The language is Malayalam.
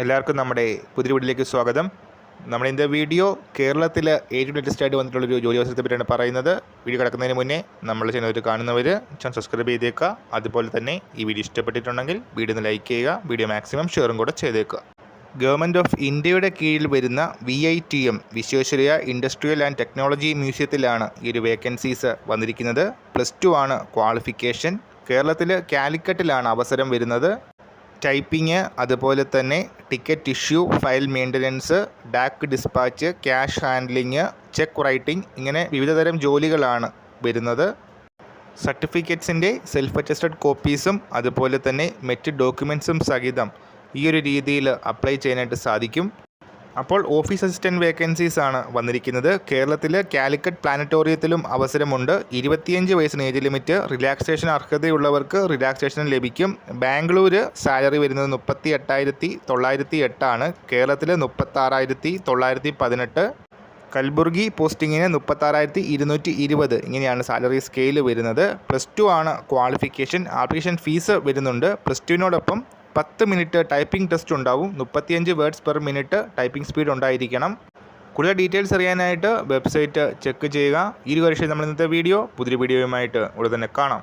എല്ലാവർക്കും നമ്മുടെ പുതിയ വീട്ടിലേക്ക് സ്വാഗതം. നമ്മുടെ ഇന്നത്തെ വീഡിയോ കേരളത്തിൽ ഏറ്റവും ലേറ്റസ്റ്റ് ആയിട്ട് വന്നിട്ടുള്ളൊരു ജോലി അവസരത്തെ പറ്റിയാണ് പറയുന്നത്. വീഡിയോ കിടക്കുന്നതിന് മുന്നേ നമ്മൾ ചെയ്യുന്നവർ കാണുന്നവർ ചാനൽ സബ്സ്ക്രൈബ് ചെയ്തേക്കുക. അതുപോലെ തന്നെ ഈ വീഡിയോ ഇഷ്ടപ്പെട്ടിട്ടുണ്ടെങ്കിൽ വീഡിയോ ഒന്ന് ലൈക്ക് ചെയ്യുക വീഡിയോ മാക്സിമം ഷെയറും കൂടെ ചെയ്തേക്കുക. ഗവൺമെന്റ് ഓഫ് ഇന്ത്യയുടെ കീഴിൽ വരുന്ന V I T M Visvesvaraya industrial and technology മ്യൂസിയത്തിലാണ് ഈ ഒരു വേക്കൻസീസ് വന്നിരിക്കുന്നത്. പ്ലസ് ടു ആണ് ക്വാളിഫിക്കേഷൻ കേരളത്തിൽ കാലിക്കറ്റിലാണ് അവസരം വരുന്നത്. ടൈപ്പിംഗ് അതുപോലെ തന്നെ ticket issue file maintenance dak dispatch cash handling cheque writing ഇങ്ങനെ വിവിധതരം ജോലികളാണ് വരുന്നത്. സർട്ടിഫിക്കറ്റ്സിന്റെ സെൽഫ് അറ്റസ്റ്റഡ് കോപ്പീസും അതുപോലെ തന്നെ മറ്റ് ഡോക്യുമെൻസും സഹിതം ഈ ഒരു രീതിയിൽ അപ്ലൈ ചെയ്യാനായിട്ട് സാധിക്കും. അപ്പോൾ ഓഫീസ് അസിസ്റ്റന്റ് വേക്കൻസീസ് ആണ് വന്നിരിക്കുന്നത്. കേരളത്തിൽ കാലിക്കറ്റ് പ്ലാനറ്റോറിയത്തിലും അവസരമുണ്ട്. ഇരുപത്തിയഞ്ച് വയസ്സിന് ഏജ് ലിമിറ്റ് റിലാക്സേഷൻ അർഹതയുള്ളവർക്ക് റിലാക്സേഷൻ ലഭിക്കും. ബാംഗ്ലൂർ സാലറി വരുന്നത് മുപ്പത്തി എട്ടായിരത്തി തൊള്ളായിരത്തി എട്ടാണ് കേരളത്തിൽ മുപ്പത്താറായിരത്തി തൊള്ളായിരത്തി പതിനെട്ട് കൽബുർഗി പോസ്റ്റിങ്ങിന് മുപ്പത്താറായിരത്തി ഇരുന്നൂറ്റി ഇരുപത് ഇങ്ങനെയാണ് സാലറി സ്കെയിൽ വരുന്നത്. പ്ലസ് ടു ആണ് ക്വാളിഫിക്കേഷൻ. ആപ്ലിക്കേഷൻ ഫീസ് വരുന്നുണ്ട്. പ്ലസ് ടുവിനോടൊപ്പം പത്ത് മിനിറ്റ് ടൈപ്പിംഗ് ടെസ്റ്റ് ഉണ്ടാവും. മുപ്പത്തിയഞ്ച് words per minute typing speed ഉണ്ടായിരിക്കണം. കൂടുതൽ ഡീറ്റെയിൽസ് അറിയാനായിട്ട് വെബ്സൈറ്റ് ചെക്ക് ചെയ്യുക. ഈ ഒരു നമ്മൾ ഇന്നത്തെ വീഡിയോ പുതിയ വീഡിയോയുമായിട്ട് ഉടൻ തന്നെ കാണാം.